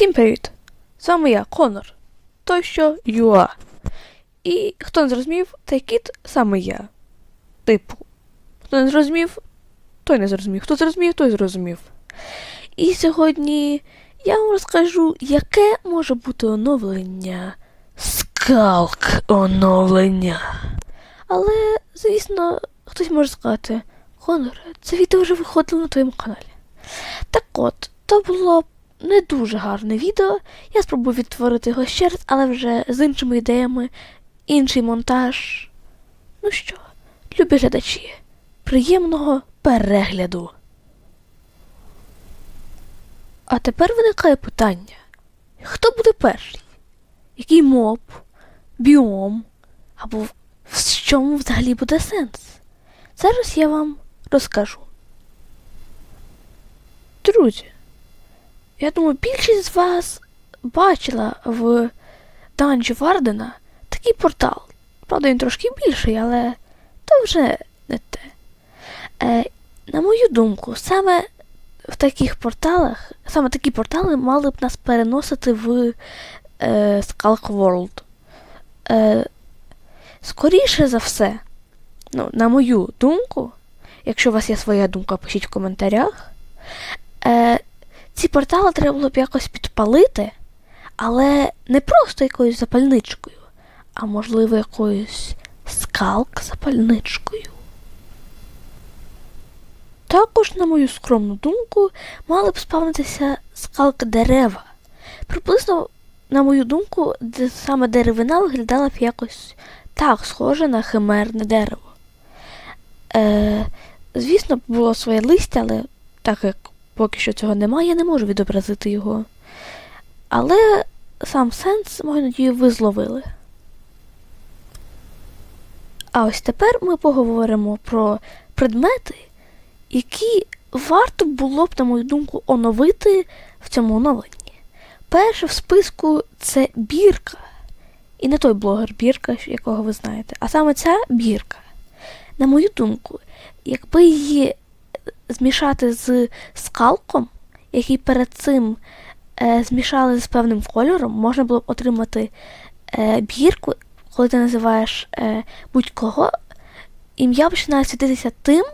Всім привіт! З вами я, Конор. Той що Юа. І хто не зрозумів, цей кіт саме я. Типу. Хто не зрозумів, той не зрозумів. Хто зрозумів, той зрозумів. І сьогодні я вам розкажу, яке може бути оновлення. Скалк оновлення. Але, звісно, хтось може сказати, Конор, це відео вже виходило на твоєму каналі. Так от, то було не дуже гарне відео. Я спробую відтворити його ще раз, але вже з іншими ідеями, інший монтаж. Ну що, любі глядачі, приємного перегляду. А тепер виникає питання: хто буде перший? Який моб, біом? Або в чому взагалі буде сенс? Зараз я вам розкажу. Друзі, я думаю, більшість з вас бачила в Данжі Вардена такий портал. Правда, він трошки більший, але то вже не те. Е, на мою думку, саме в таких порталах, саме такі портали мали б нас переносити в е, Skulk World. Е, скоріше за все, ну, на мою думку, якщо у вас є своя думка, пишіть в коментарях. Е, ці портали треба було б якось підпалити, але не просто якоюсь запальничкою, а можливо якоюсь скалк-запальничкою. Також, на мою скромну думку, мали б спавнитися скалк дерева. Приблизно, на мою думку, саме деревина виглядала б якось так схоже на химерне дерево. Е, Звісно, було своє листя, але так як поки що цього немає, я не можу відобразити його. Але сам сенс, мою надію, ви зловили. А ось тепер ми поговоримо про предмети, які варто було б, на мою думку, оновити в цьому оновленні. Перше в списку це бірка. І не той блогер бірка, якого ви знаєте, а саме ця бірка. На мою думку, якби її змішати з скалком, який перед цим е, змішали з певним кольором, можна було б отримати е, бірку, коли ти називаєш е, будь-кого, ім'я починає світитися тим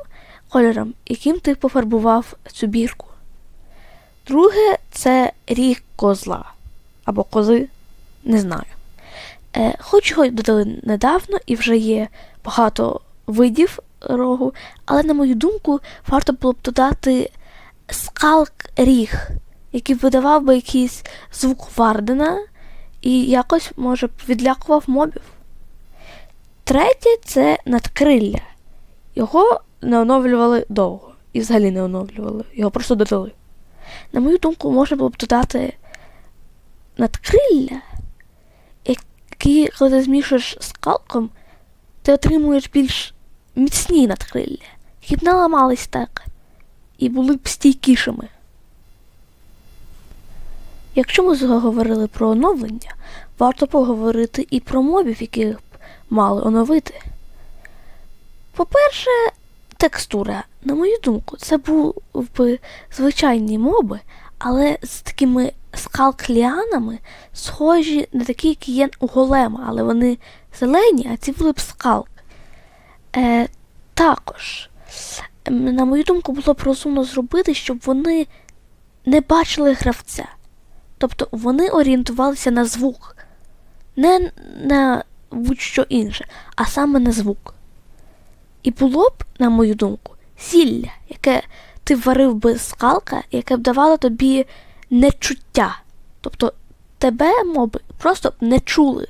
кольором, яким ти пофарбував цю бірку. Друге це ріг козла або кози, не знаю. Е, Хоч його додали недавно і вже є багато видів рогу, але, на мою думку, варто було б додати скалк ріг, який видавав би якийсь звук Вардена і якось, може, відлякував мобів. Третє це надкрилля. Його не оновлювали довго. І взагалі не оновлювали, його просто додали. На мою думку, можна було б додати надкрилля, які, коли ти змішуєш з ти отримуєш більш міцні надкрилля, які б не ламались так і були б стійкішими. Якщо ми заговорили про оновлення, варто поговорити і про мобів, яких б мали оновити. По-перше, текстура, на мою думку, це був би звичайні моби, але з такими скалк-ліанами схожі на такі, які є у голема, але вони зелені, а ці були б скалк. Е, Також, на мою думку, було б розумно зробити, щоб вони не бачили гравця. Тобто вони орієнтувалися на звук, не на будь-що інше, а саме на звук. І було б, на мою думку, зілля, яке ти варив би скалка, яке б давало тобі нечуття. Тобто тебе моби просто не чули.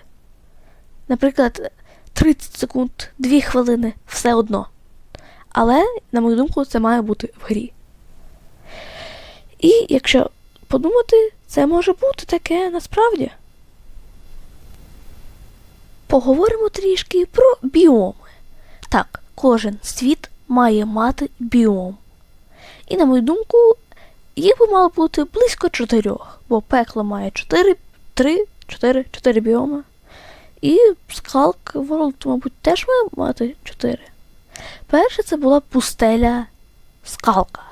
Наприклад, 30 секунд, 2 хвилини, все одно. Але, на мою думку, це має бути в грі. І якщо подумати, це може бути таке насправді. Поговоримо трішки про біоми. Так, кожен світ має мати біом. І, на мою думку, їх би мало бути близько чотирьох, бо пекло має 4, 3, 4, 4 біоми. І Скалк World, мабуть, теж має мати 4. Перше це була пустеля скалка.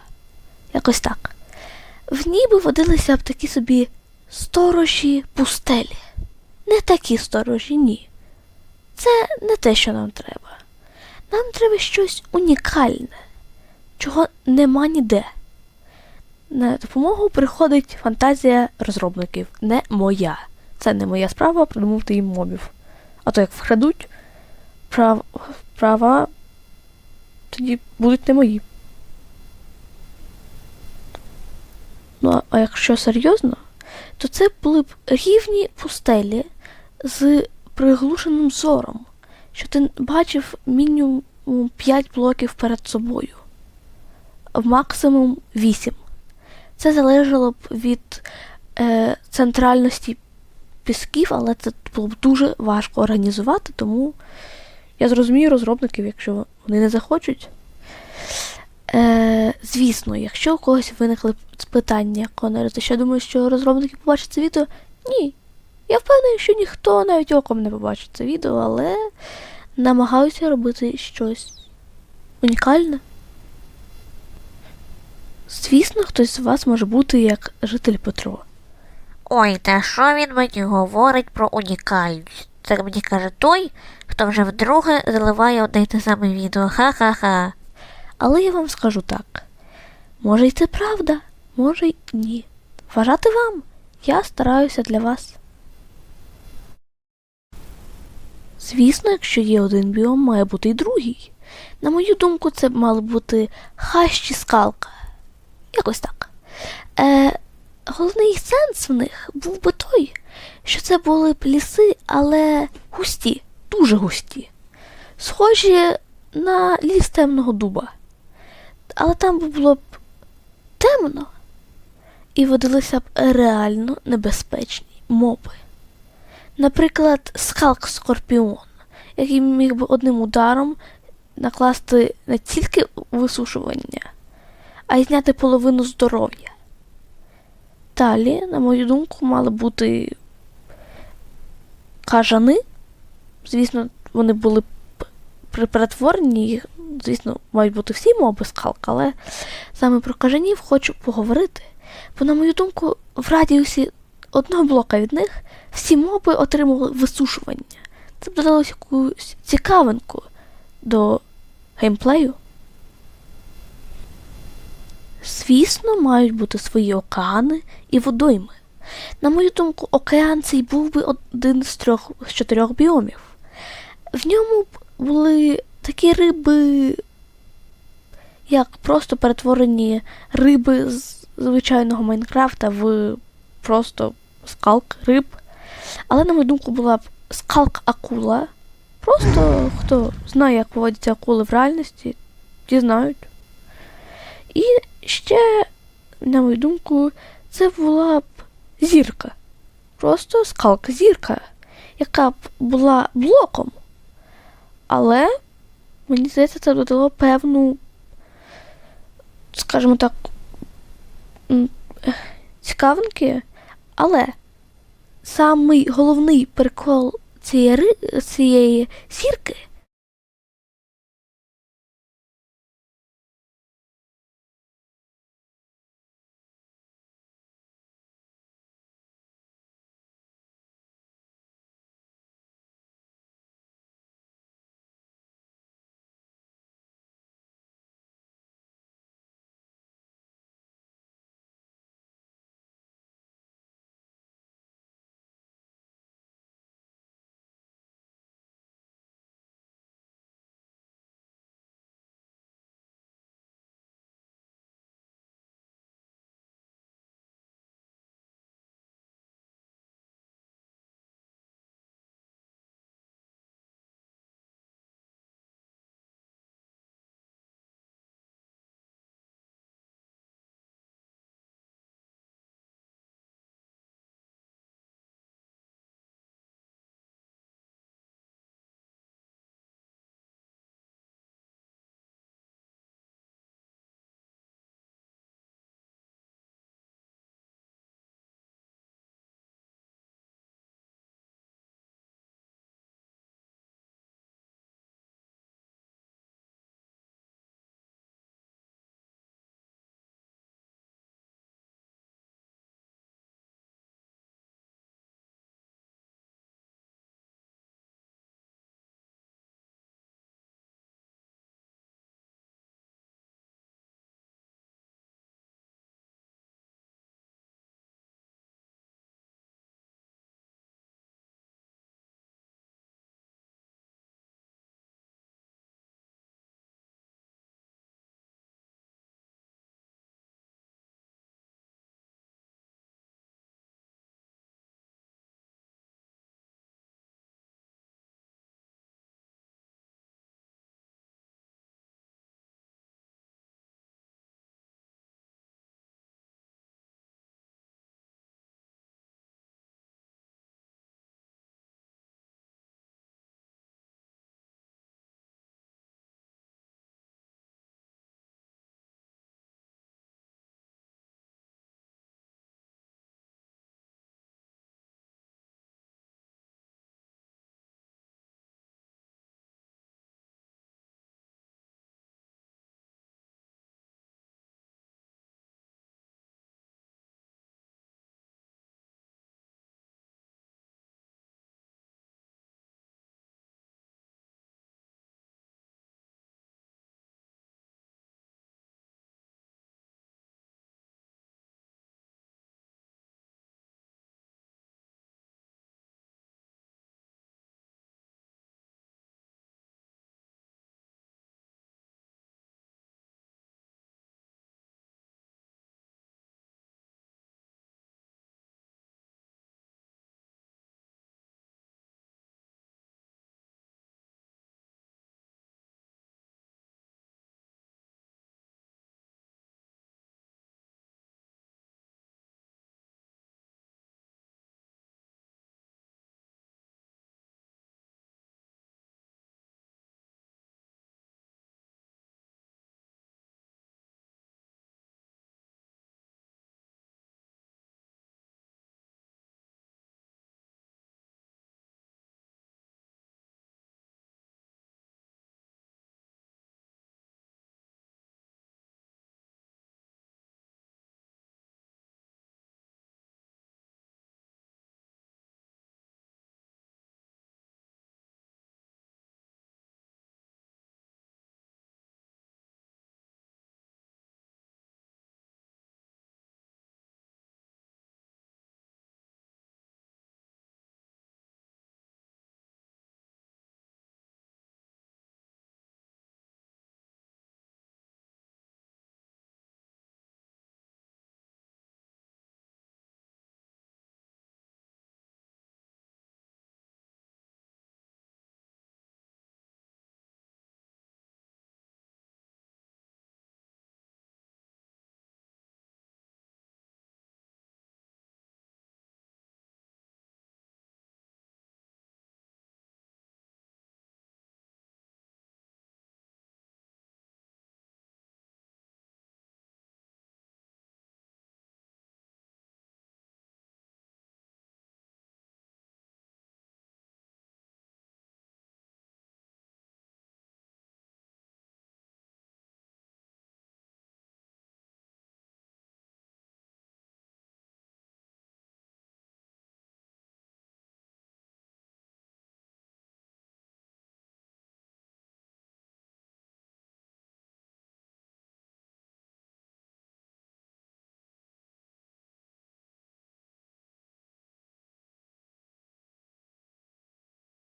Якось так. В ній би водилися б такі собі Сторожі пустелі. Не такі сторожі, ні. Це не те, що нам треба. Нам треба щось унікальне, чого нема ніде. На допомогу приходить фантазія розробників, не моя. Це не моя справа придумати їм мобів. А то як вкрадуть прав... права, тоді будуть не мої. Ну, а- якщо серйозно, то це були б рівні пустелі з приглушеним зором, що ти бачив мінімум 5 блоків перед собою, максимум 8. Це залежало б від е, центральності пісків, але це було б дуже важко організувати, тому я зрозумію розробників, якщо вони не захочуть. Е, звісно, якщо у когось виникли питання, Конор, ти що думаєш, що розробники побачать це відео? Ні. Я впевнений, що ніхто навіть оком не побачить це відео, але намагаюся робити щось унікальне. Звісно, хтось з вас може бути як житель Петро. Ой, та що він мені говорить про унікальність? Це мені каже той, хто вже вдруге заливає одне й те саме відео. Ха-ха-ха. Але я вам скажу так: може й це правда, може й ні. Вважати вам. Я стараюся для вас. Звісно, якщо є один біом, має бути й другий. На мою думку, це мали бути хащі скалка. Якось так. Е, головний сенс в них був би той, що це були б ліси, але густі, дуже густі. Схожі на ліс темного дуба. Але там було б темно і водилися б реально небезпечні моби. Наприклад, скалк Скорпіон, який міг би одним ударом накласти не тільки висушування, а й зняти половину здоров'я. Далі, на мою думку, мали бути кажани. Звісно, вони були при перетворенні, звісно, мають бути всі моби скалк, але саме про кажанів хочу поговорити. Бо, на мою думку, в радіусі одного блока від них всі моби отримували висушування. Це б додалось якусь цікавинку до геймплею. Звісно, мають бути свої океани і водойми. На мою думку, океан цей був би один з трьох з чотирьох біомів. В ньому були такі риби, як просто перетворені риби з звичайного Майнкрафта в просто скалк риб. Але, на мою думку, була б скалк акула. Просто хто знає, як поводяться акули в реальності, ті знають. І ще, на мою думку, це була б зірка. Просто скалка зірка, яка б була блоком. Але мені здається, це додало певну, скажімо так, цікавинки. Але самий головний прикол цієї, цієї зірки